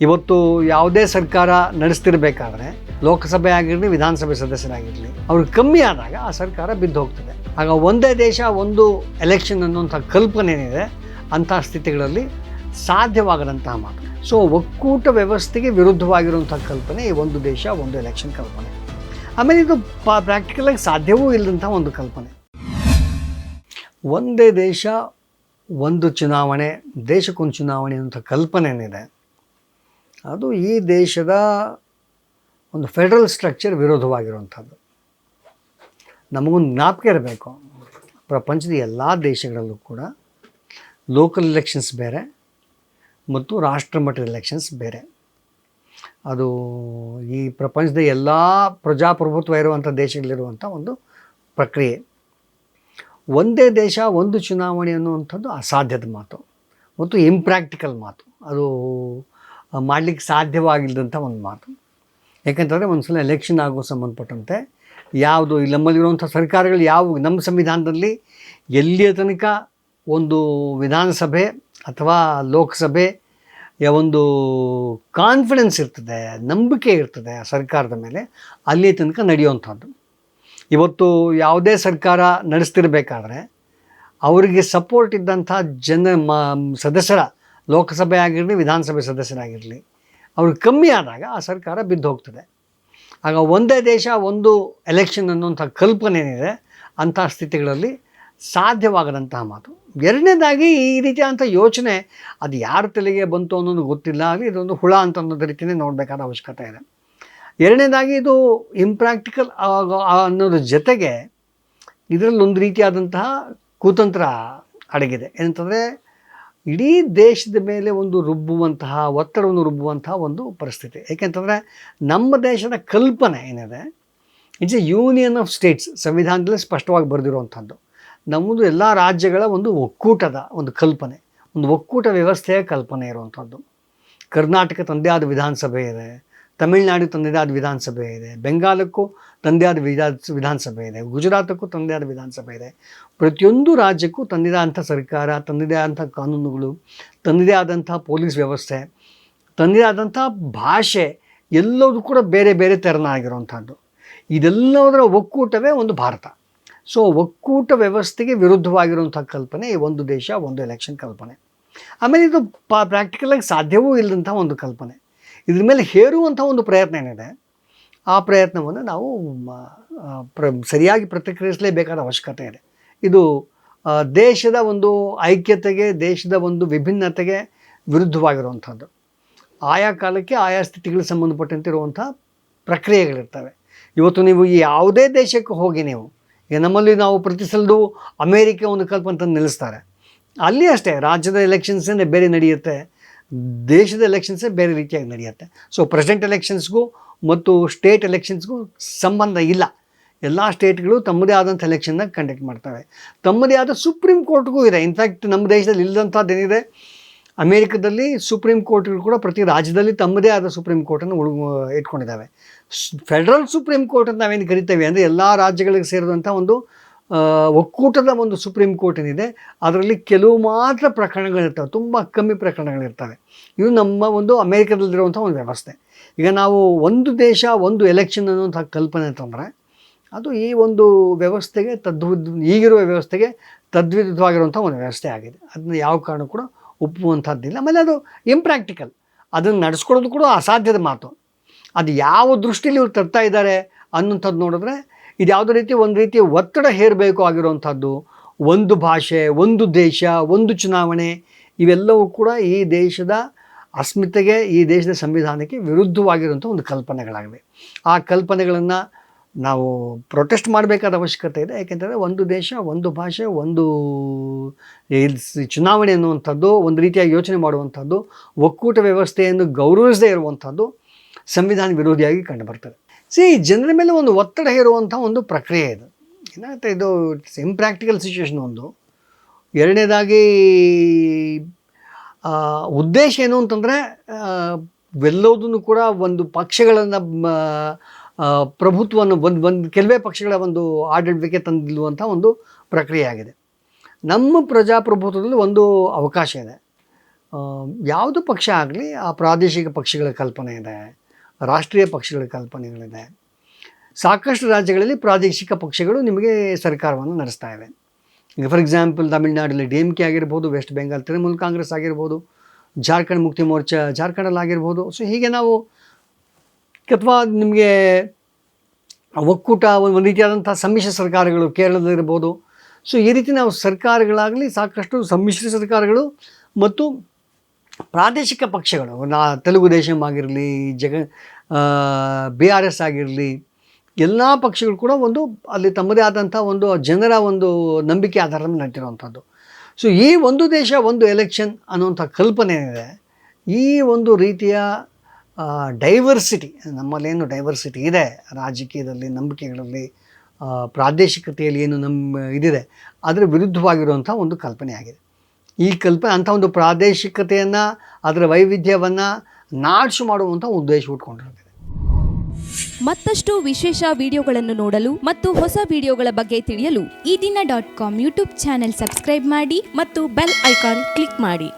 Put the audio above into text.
ಇವತ್ತು ಯಾವುದೇ ಸರ್ಕಾರ ನಡೆಸ್ತಿರ್ಬೇಕಾದ್ರೆ ಲೋಕಸಭೆ ಆಗಿರಲಿ, ವಿಧಾನಸಭೆ ಸದಸ್ಯರಾಗಿರಲಿ, ಅವ್ರು ಕಮ್ಮಿ ಆದಾಗ ಆ ಸರ್ಕಾರ ಬಿದ್ದು ಹೋಗ್ತದೆ. ಆಗ ಒಂದೇ ದೇಶ, ಒಂದು ಎಲೆಕ್ಷನ್ ಅನ್ನುವಂಥ ಕಲ್ಪನೆ ಏನಿದೆ ಅಂಥ ಸ್ಥಿತಿಗಳಲ್ಲಿ ಸಾಧ್ಯವಾಗದಂತಹ ಮಾತು. ಸೊ ಒಕ್ಕೂಟ ವ್ಯವಸ್ಥೆಗೆ ವಿರುದ್ಧವಾಗಿರುವಂಥ ಕಲ್ಪನೆ ಈ ಒಂದು ದೇಶ, ಒಂದು ಎಲೆಕ್ಷನ್ ಕಲ್ಪನೆ. ಆಮೇಲೆ ಇದು ಪ್ರಾಕ್ಟಿಕಲಾಗಿ ಸಾಧ್ಯವೂ ಇಲ್ಲದಂಥ ಒಂದು ಕಲ್ಪನೆ. ಒಂದೇ ದೇಶ, ಒಂದು ಚುನಾವಣೆ, ದೇಶಕ್ಕೊಂದು ಚುನಾವಣೆ ಅಂತ ಕಲ್ಪನೆ ಏನಿದೆ ಅದು ಈ ದೇಶದ ಒಂದು ಫೆಡರಲ್ ಸ್ಟ್ರಕ್ಚರ್ ವಿರೋಧವಾಗಿರುವಂಥದ್ದು. ನಮಗೊಂದು ಜ್ಞಾಪಕ ಇರಬೇಕು, ಪ್ರಪಂಚದ ಎಲ್ಲ ದೇಶಗಳಲ್ಲೂ ಕೂಡ ಲೋಕಲ್ ಎಲೆಕ್ಷನ್ಸ್ ಬೇರೆ ಮತ್ತು ರಾಷ್ಟ್ರಮಟ್ಟದ ಎಲೆಕ್ಷನ್ಸ್ ಬೇರೆ. ಅದು ಈ ಪ್ರಪಂಚದ ಎಲ್ಲ ಪ್ರಜಾಪ್ರಭುತ್ವ ಇರುವಂಥ ದೇಶಗಳಿರುವಂಥ ಒಂದು ಪ್ರಕ್ರಿಯೆ. ಒಂದೇ ದೇಶ, ಒಂದು ಚುನಾವಣೆ ಅನ್ನುವಂಥದ್ದು ಅಸಾಧ್ಯದ ಮಾತು ಮತ್ತು ಇಂಪ್ರ್ಯಾಕ್ಟಿಕಲ್ ಮಾತು. ಅದು ಮಾಡಲಿಕ್ಕೆ ಸಾಧ್ಯವಾಗಿಲ್ಲದಂಥ ಒಂದು ಮಾತು. ಯಾಕಂತಂದರೆ ಒಂದು ಸಲ ಎಲೆಕ್ಷನ್ ಆಗೋ ಸಂಬಂಧಪಟ್ಟಂತೆ ಯಾವುದು ಇಲ್ಲಿ ನಮ್ಮಲ್ಲಿರುವಂಥ ಸರ್ಕಾರಗಳು ಯಾವ, ನಮ್ಮ ಸಂವಿಧಾನದಲ್ಲಿ ಎಲ್ಲಿಯ ತನಕ ಒಂದು ವಿಧಾನಸಭೆ ಅಥವಾ ಲೋಕಸಭೆ ಒಂದು ಕಾನ್ಫಿಡೆನ್ಸ್ ಇರ್ತದೆ, ನಂಬಿಕೆ ಇರ್ತದೆ ಆ ಸರ್ಕಾರದ ಮೇಲೆ ಅಲ್ಲಿ ತನಕ ನಡೆಯುವಂಥದ್ದು. ಇವತ್ತು ಯಾವುದೇ ಸರ್ಕಾರ ನಡೆಸ್ತಿರ್ಬೇಕಾದ್ರೆ, ಅವರಿಗೆ ಸಪೋರ್ಟ್ ಇದ್ದಂಥ ಜನ ಮ, ಸದಸ್ಯರ ಲೋಕಸಭೆ ಆಗಿರಲಿ, ವಿಧಾನಸಭೆ ಸದಸ್ಯರಾಗಿರಲಿ ಅವರು ಕಮ್ಮಿ ಆದಾಗ ಆ ಸರ್ಕಾರ ಬಿದ್ದು ಹೋಗ್ತದೆ. ಆಗ ಒಂದೇ ದೇಶ, ಒಂದು ಎಲೆಕ್ಷನ್ ಅನ್ನುವಂಥ ಕಲ್ಪನೆ ಏನಿದೆ, ಅಂಥ ಸ್ಥಿತಿಗಳಲ್ಲಿ ಸಾಧ್ಯವಾಗದಂತಹ ಮಾತು. ಎರಡನೇದಾಗಿ ಈ ರೀತಿಯಾದಂಥ ಯೋಚನೆ, ಅದು ಯಾರ ತಲೆಗೆ ಬಂತು ಅನ್ನೋದು ಗೊತ್ತಿಲ್ಲ ಆಗಲಿ ಇದೊಂದು ಹುಳ ಅಂತ ಅನ್ನೋದು ರೀತಿಯೇ ನೋಡಬೇಕಾದ ಅವಶ್ಯಕತೆ ಇದೆ. ಎರಡನೇದಾಗಿ ಇದು ಇಂಪ್ರ್ಯಾಕ್ಟಿಕಲ್ ಅನ್ನೋದ್ರ ಜೊತೆಗೆ ಇದರಲ್ಲಿ ಒಂದು ರೀತಿಯಾದಂತಹ ಕುತಂತ್ರ ಅಡಗಿದೆ. ಏನಂತಂದರೆ ಇಡೀ ದೇಶದ ಮೇಲೆ ಒಂದು ರುಬ್ಬುವಂತಹ, ಒತ್ತಡವನ್ನು ರುಬ್ಬುವಂತಹ ಒಂದು ಪರಿಸ್ಥಿತಿ. ಏಕೆಂತಂದರೆ ನಮ್ಮ ದೇಶದ ಕಲ್ಪನೆ ಏನಿದೆ? It's a union of states ಸಂವಿಧಾನದಲ್ಲಿ ಸ್ಪಷ್ಟವಾಗಿ ಬರೆದಿರುವಂಥದ್ದು. ನಮ್ಮದು ಎಲ್ಲ ರಾಜ್ಯಗಳ ಒಂದು ಒಕ್ಕೂಟದ ಒಂದು ಕಲ್ಪನೆ. ಒಂದು ಒಕ್ಕೂಟ ವ್ಯವಸ್ಥೆಯ ಕಲ್ಪನೆ ಇರುವಂಥದ್ದು. ಕರ್ನಾಟಕ ತಂದೆ ಆದ ವಿಧಾನಸಭೆ ಇದೆ. ತಮಿಳುನಾಡು ತಂದೇ ಆದ ವಿಧಾನಸಭೆ ಇದೆ, ಬೆಂಗಾಲಕ್ಕೂ ತಂದೆ ಆದ ವಿಧಾ, ವಿಧಾನಸಭೆ ಇದೆ, ಗುಜರಾತಕ್ಕೂ ತಂದೆ ಆದ ವಿಧಾನಸಭೆ ಇದೆ. ಪ್ರತಿಯೊಂದು ರಾಜ್ಯಕ್ಕೂ ತಂದಿದೆ ಅಂಥ ಸರ್ಕಾರ, ತಂದಿದೆ ಆದಂಥ ಕಾನೂನುಗಳು, ತಂದಿದೆ ಆದಂಥ ಪೊಲೀಸ್ ವ್ಯವಸ್ಥೆ, ತಂದಿದೆ ಆದಂಥ ಭಾಷೆ ಎಲ್ಲವೂ ಕೂಡ ಬೇರೆ ಬೇರೆ ತೆರನಾಗಿರುವಂಥದ್ದು ಇದೆಲ್ಲದರ ಒಕ್ಕೂಟವೇ ಒಂದು ಭಾರತ. ಸೊ ಒಕ್ಕೂಟ ವ್ಯವಸ್ಥೆಗೆ ವಿರುದ್ಧವಾಗಿರುವಂಥ ಕಲ್ಪನೆ ಈ ಒಂದು ದೇಶ, ಒಂದು ಎಲೆಕ್ಷನ್ ಕಲ್ಪನೆ. ಆಮೇಲೆ ಇದು ಪಾ ಪ್ರಾಕ್ಟಿಕಲಾಗಿ ಸಾಧ್ಯವೂ ಇಲ್ಲದಂಥ ಒಂದು ಕಲ್ಪನೆ. ಇದ್ರ ಮೇಲೆ ಹೇರುವಂಥ ಒಂದು ಪ್ರಯತ್ನ ಏನಿದೆ, ಆ ಪ್ರಯತ್ನವನ್ನು ನಾವು ಪ್ರ, ಸರಿಯಾಗಿ ಪ್ರತಿಕ್ರಿಯಿಸಲೇಬೇಕಾದ ಅವಶ್ಯಕತೆ ಇದೆ. ಇದು ದೇಶದ ಒಂದು ಐಕ್ಯತೆಗೆ, ದೇಶದ ಒಂದು ವಿಭಿನ್ನತೆಗೆ ವಿರುದ್ಧವಾಗಿರುವಂಥದ್ದು. ಆಯಾ ಕಾಲಕ್ಕೆ ಆಯಾ ಸ್ಥಿತಿಗಳಿಗೆ ಸಂಬಂಧಪಟ್ಟಂತೆ ಇರುವಂಥ ಪ್ರಕ್ರಿಯೆಗಳಿರ್ತವೆ. ಇವತ್ತು ನೀವು ಈ ಯಾವುದೇ ದೇಶಕ್ಕೆ ಹೋಗಿ ನೀವು ನಮ್ಮಲ್ಲಿ ನಾವು ಪ್ರತಿ ಸಲದು ಅಮೇರಿಕ ಒಂದು ಕಲ್ಪನೆ ತಂದು ನಿಲ್ಲಿಸ್ತಾರೆ. ಅಲ್ಲಿ ಅಷ್ಟೇ, ರಾಜ್ಯದ ಎಲೆಕ್ಷನ್ಸೇ ಬೇರೆ ನಡೆಯುತ್ತೆ. ದೇಶದ ಎಲೆಕ್ಷನ್ಸೇ ಬೇರೆ ರೀತಿಯಾಗಿ ನಡೆಯುತ್ತೆ. ಸೊ ಪ್ರೆಸಿಡೆಂಟ್ ಎಲೆಕ್ಷನ್ಸ್ಗೂ ಮತ್ತು ಸ್ಟೇಟ್ ಎಲೆಕ್ಷನ್ಸ್ಗೂ ಸಂಬಂಧ ಇಲ್ಲ. ಎಲ್ಲ ಸ್ಟೇಟ್ಗಳು ತಮ್ಮದೇ ಆದಂಥ ಎಲೆಕ್ಷನ್ನ ಕಂಡಕ್ಟ್ ಮಾಡ್ತವೆ. ತಮ್ಮದೇ ಆದ ಸುಪ್ರೀಂ ಕೋರ್ಟ್ಗೂ ಇದೆ. ಇನ್ಫ್ಯಾಕ್ಟ್ ನಮ್ಮ ದೇಶದಲ್ಲಿ ಇಲ್ಲದಂಥದ್ದೇನಿದೆ ಅಮೇರಿಕದಲ್ಲಿ ಸುಪ್ರೀಂ ಕೋರ್ಟ್ಗಳು ಕೂಡ ಪ್ರತಿ ರಾಜ್ಯದಲ್ಲಿ ತಮ್ಮದೇ ಆದ ಸುಪ್ರೀಂ ಕೋರ್ಟನ್ನು ಉಳು ಇಟ್ಕೊಂಡಿದ್ದಾವೆ. ಫೆಡರಲ್ ಸುಪ್ರೀಂ ಕೋರ್ಟ್ ಅಂತ ನಾವೇನು ಕರಿತೇವೆ? ಅಂದರೆ ಎಲ್ಲ ರಾಜ್ಯಗಳಿಗೆ ಸೇರಿದಂಥ ಒಂದು ಒಕ್ಕೂಟದ ಒಂದು ಸುಪ್ರೀಂ ಕೋರ್ಟ್ ಏನಿದೆ, ಅದರಲ್ಲಿ ಕೆಲವು ಮಾತ್ರ ಪ್ರಕರಣಗಳಿರ್ತವೆ, ತುಂಬ ಕಮ್ಮಿ ಪ್ರಕರಣಗಳಿರ್ತವೆ. ಇದು ನಮ್ಮ ಒಂದು ಅಮೇರಿಕದಲ್ಲಿರುವಂಥ ಒಂದು ವ್ಯವಸ್ಥೆ. ಈಗ ನಾವು ಒಂದು ದೇಶ, ಒಂದು ಎಲೆಕ್ಷನ್ ಅನ್ನುವಂಥ ಕಲ್ಪನೆ ಅಂತಂದರೆ ಅದು ಈ ಒಂದು ವ್ಯವಸ್ಥೆಗೆ ತದ್ವಿದ್, ಈಗಿರುವ ವ್ಯವಸ್ಥೆಗೆ ತದ್ವಿರುದ್ಧವಾಗಿರುವಂಥ ಒಂದು ವ್ಯವಸ್ಥೆ ಆಗಿದೆ. ಅದನ್ನ ಯಾವ ಕಾರಣ ಕೂಡ ಒಪ್ಪುವಂಥದ್ದಿಲ್ಲ ಆಮೇಲೆ ಅದು ಇಂಪ್ರ್ಯಾಕ್ಟಿಕಲ್ ಅದನ್ನು ನಡೆಸ್ಕೊಳ್ಳೋದು ಕೂಡ ಅಸಾಧ್ಯದ ಮಾತು. ಅದು ಯಾವ ದೃಷ್ಟಿಯಲ್ಲಿ ಇವ್ರು ತರ್ತಾ ಇದ್ದಾರೆ ಅನ್ನುವಂಥದ್ದು ನೋಡಿದ್ರೆ ಇದು ಯಾವುದೇ ರೀತಿ ಒಂದು ರೀತಿ ಒತ್ತಡ ಹೇರಬೇಕು ಆಗಿರುವಂಥದ್ದು. ಒಂದು ಭಾಷೆ, ಒಂದು ದೇಶ, ಒಂದು ಚುನಾವಣೆ ಇವೆಲ್ಲವೂ ಕೂಡ ಈ ದೇಶದ ಅಸ್ಮಿತೆಗೆ, ಈ ದೇಶದ ಸಂವಿಧಾನಕ್ಕೆ ವಿರುದ್ಧವಾಗಿರುವಂಥ ಒಂದು ಕಲ್ಪನೆಗಳಾಗಿವೆ. ಆ ಕಲ್ಪನೆಗಳನ್ನು ನಾವು ಪ್ರೊಟೆಸ್ಟ್ ಮಾಡಬೇಕಾದ ಅವಶ್ಯಕತೆ ಇದೆ. ಯಾಕೆಂದರೆ ಒಂದು ದೇಶ, ಒಂದು ಭಾಷೆ, ಒಂದು ಚುನಾವಣೆ ಅನ್ನುವಂಥದ್ದು, ಒಂದು ರೀತಿಯಾಗಿ ಯೋಚನೆ ಮಾಡುವಂಥದ್ದು, ಒಕ್ಕೂಟ ವ್ಯವಸ್ಥೆಯನ್ನು ಗೌರವಿಸದೇ ಇರುವಂಥದ್ದು ಸಂವಿಧಾನ ವಿರೋಧಿಯಾಗಿ ಕಂಡುಬರ್ತದೆ ಸಿ ಜನರ ಮೇಲೆ ಒಂದು ಒತ್ತಡ ಹೇರುವಂಥ ಒಂದು ಪ್ರಕ್ರಿಯೆ ಇದು. ಏನಾಗುತ್ತೆ, ಇದು ಇಟ್ಸ್ ಇಂಪ್ರ್ಯಾಕ್ಟಿಕಲ್ ಸಿಚುವೇಶನ್ ಒಂದು. ಎರಡನೇದಾಗಿ ಉದ್ದೇಶ ಏನು ಅಂತಂದರೆ ಎಲ್ಲವುದನ್ನು ಕೂಡ ಒಂದು ಪಕ್ಷಗಳನ್ನು ಪ್ರಭುತ್ವವನ್ನು ಒಂದು ಒಂದು, ಕೆಲವೇ ಪಕ್ಷಗಳ ಒಂದು ಆಡಳಿತಕ್ಕೆ ತಂದಿಲ್ಲುವಂಥ ಒಂದು ಪ್ರಕ್ರಿಯೆ ಆಗಿದೆ. ನಮ್ಮ ಪ್ರಜಾಪ್ರಭುತ್ವದಲ್ಲಿ ಒಂದು ಅವಕಾಶ ಇದೆ. ಯಾವುದು ಪಕ್ಷ ಆಗಲಿ, ಆ ಪ್ರಾದೇಶಿಕ ಪಕ್ಷಗಳ ಕಲ್ಪನೆ ಇದೆ. ರಾಷ್ಟ್ರೀಯ ಪಕ್ಷಗಳ ಕಲ್ಪನೆಗಳಿದೆ. ಸಾಕಷ್ಟು ರಾಜ್ಯಗಳಲ್ಲಿ ಪ್ರಾದೇಶಿಕ ಪಕ್ಷಗಳು ನಿಮಗೆ ಸರ್ಕಾರವನ್ನು ನಡೆಸ್ತಾ ಇವೆ. ಈಗ ಫಾರ್ ಎಕ್ಸಾಂಪಲ್ ತಮಿಳುನಾಡಲ್ಲಿ ಡಿ ಎಂ ಕೆ ಆಗಿರ್ಬೋದು ವೆಸ್ಟ್ ಬೆಂಗಾಲ್ ತೃಣಮೂಲ್ ಕಾಂಗ್ರೆಸ್ ಆಗಿರ್ಬೋದು, ಜಾರ್ಖಂಡ್ ಮುಕ್ತಿ ಮೋರ್ಚಾ ಜಾರ್ಖಂಡಲ್ಲಿ ಆಗಿರ್ಬೋದು. ಸೊ ಹೀಗೆ ನಾವು ಅಥವಾ ನಿಮಗೆ ಒಕ್ಕೂಟ, ಒಂದು ರೀತಿಯಾದಂಥ ಸಮ್ಮಿಶ್ರ ಸರ್ಕಾರಗಳು ಕೇರಳದಲ್ಲಿರ್ಬೋದು ಸೊ ಈ ರೀತಿ ನಾವು ಸರ್ಕಾರಗಳಾಗಲಿ ಸಾಕಷ್ಟು ಸಮ್ಮಿಶ್ರ ಸರ್ಕಾರಗಳು ಮತ್ತು ಪ್ರಾದೇಶಿಕ ಪಕ್ಷಗಳು, ನಾ ತೆಲುಗು ದೇಶಂ ಆಗಿರಲಿ, ಜಗ ಬಿ ಆರ್ ಎಸ್ ಆಗಿರಲಿ, ಎಲ್ಲ ಪಕ್ಷಗಳು ಕೂಡ ಒಂದು ಅಲ್ಲಿ ತಮ್ಮದೇ ಆದಂಥ ಒಂದು ಜನರ ಒಂದು ನಂಬಿಕೆ ಆಧಾರದ ಮೇಲೆ ನಡೆದಿರುವಂಥದ್ದು ಸೊ ಈ ಒಂದು ದೇಶ ಒಂದು ಎಲೆಕ್ಷನ್ ಅನ್ನುವಂಥ ಕಲ್ಪನೆ ಏನಿದೆ ಈ ಒಂದು ರೀತಿಯ ಡೈವರ್ಸಿಟಿ ನಮ್ಮಲ್ಲೇನು ಡೈವರ್ಸಿಟಿ ಇದೆ, ರಾಜಕೀಯದಲ್ಲಿ, ನಂಬಿಕೆಗಳಲ್ಲಿ ಪ್ರಾದೇಶಿಕತೆಯಲ್ಲಿ ಏನು ನಮ್ಮ ಇದಿದೆ, ಅದರ ವಿರುದ್ಧವಾಗಿರುವಂಥ ಒಂದು ಕಲ್ಪನೆ ಆಗಿದೆ ಈ ಕಲ್ಪನೆ ಅಂಥ ಒಂದು ಪ್ರಾದೇಶಿಕತೆಯನ್ನು, ಅದರ ವೈವಿಧ್ಯವನ್ನು ನಾಶು ಮಾಡುವಂಥ ಉದ್ದೇಶ ಉಟ್ಕೊಂಡಿರ್ತದೆ ಮತ್ತಷ್ಟು ವಿಶೇಷ ವಿಡಿಯೋಗಳನ್ನು ನೋಡಲು ಮತ್ತು ಹೊಸ ವಿಡಿಯೋಗಳ ಬಗ್ಗೆ ತಿಳಿಯಲು Ee Dina dot com YouTube channel subscribe ಮಾಡಿ ಮತ್ತು ಬೆಲ್ ಐಕಾನ್ ಕ್ಲಿಕ್ ಮಾಡಿ.